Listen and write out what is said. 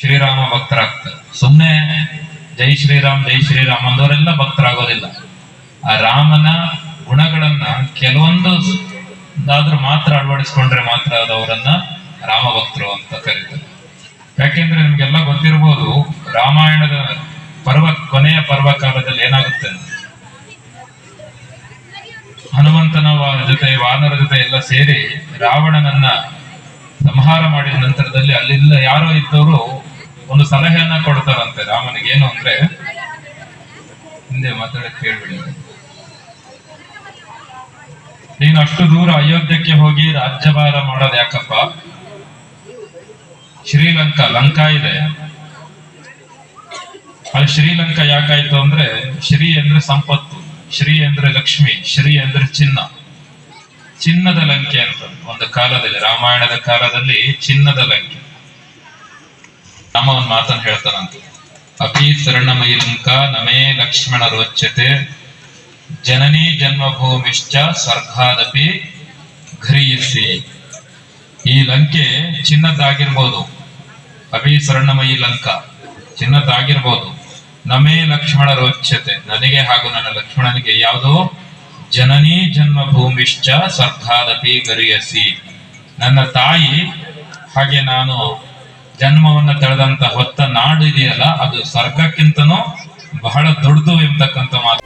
ಶ್ರೀರಾಮ ಭಕ್ತರಾಗ್ತಾರೆ. ಸುಮ್ಮನೆ ಜೈ ಶ್ರೀರಾಮ್ ಜೈ ಶ್ರೀರಾಮ್ ಅಂದವರೆಲ್ಲ ಭಕ್ತರಾಗೋದಿಲ್ಲ. ಆ ರಾಮನ ಗುಣಗಳನ್ನ ಕೆಲವೊಂದು ಆದ್ರೂ ಮಾತ್ರ ಅಳವಡಿಸ್ಕೊಂಡ್ರೆ ಮಾತ್ರ ಅದವರನ್ನ ರಾಮ ಭಕ್ತರು ಅಂತ ಕರೀತಾರೆ. ಯಾಕೆಂದ್ರೆ ನಿಮ್ಗೆಲ್ಲ ಗೊತ್ತಿರ್ಬೋದು, ರಾಮಾಯಣದ ಪರ್ವ, ಕೊನೆಯ ಪರ್ವ ಕಾಲದಲ್ಲಿ ಏನಾಗುತ್ತೆ ಹನುಮಂತನ ಜೊತೆ, ವಾನರ ಜೊತೆ ಎಲ್ಲ ಸೇರಿ ರಾವಣನನ್ನ ಸಂಹಾರ ಮಾಡಿದ ನಂತರದಲ್ಲಿ ಅಲ್ಲಿಲ್ಲ ಯಾರೋ ಇದ್ದವರು ಒಂದು ಸಲಹೆಯನ್ನ ಕೊಡ್ತಾರಂತೆ ರಾಮನಿಗೆ. ಏನು ಅಂದ್ರೆ, ಹಿಂದೆ ಮಾತಾಡಕ್ ಹೇಳ್ಬಿಡಿ ನೀನು ಅಷ್ಟು ದೂರ ಅಯೋಧ್ಯಕ್ಕೆ ಹೋಗಿ ರಾಜ್ಯಭಾರ ಮಾಡೋದು ಯಾಕಪ್ಪ? ಶ್ರೀಲಂಕಾ, ಲಂಕಾ ಇದೆ. ಅಲ್ಲಿ ಶ್ರೀಲಂಕಾ ಯಾಕಾಯ್ತು ಅಂದ್ರೆ, ಶ್ರೀ ಅಂದ್ರೆ ಸಂಪತ್ತು, ಶ್ರೀ ಅಂದ್ರೆ ಲಕ್ಷ್ಮಿ, ಶ್ರೀ ಅಂದ್ರೆ ಚಿನ್ನ. ಚಿನ್ನದ ಲಂಕೆ ಅಂತ ಒಂದು ಕಾಲದಲ್ಲಿ, ರಾಮಾಯಣದ ಕಾಲದಲ್ಲಿ ಚಿನ್ನದ ಲಂಕೆ. ರಾಮ ಒಂದು ಮಾತನ್ನು ಹೇಳ್ತಾನಂತ ಅಪಿ ಶರಣಮಯಿ ಲಂಕ ನಮೇ ಲಕ್ಷ್ಮಣ ರೋಚ್ಯತೆ. ಜನನಿ ಜನ್ಮಭೂಮಿಶ್ಚ ಸ್ವರ್ಗಾದಪಿ ಘ್ರಿಯಿಸಿ. ಈ ಲಂಕೆ ಚಿನ್ನದ್ದಾಗಿರ್ಬೋದು. ಅಭಿ ಶರಣಮಯಿ ಲಂಕ, ಚಿನ್ನದ್ದಾಗಿರ್ಬೋದು. ನಮೇ ಲಕ್ಷ್ಮಣ ರೋಚ್ಯತೆ. ನನಗೆ ಹಾಗೂ ನನ್ನ ಲಕ್ಷ್ಮಣನಿಗೆ ಯಾವುದು? ಜನನಿ ಜನ್ಮಭೂಮಿಶ್ಚ ಸ್ವರ್ಗಾದಪಿ ಗರಿಯಸಿ ನನ್ನ ತಾಯಿ ಹಾಗೆ ನಾನು ಜನ್ಮವನ್ನ ತಳೆದಂತ ಹೊತ್ತ ನಾಡು ಇದೆಯಲ್ಲ ಅದು ಸ್ವರ್ಗಕ್ಕಿಂತನೂ ಬಹಳ ದೊಡ್ಡದು ಎಂಬತಕ್ಕಂಥ ಮಾತು.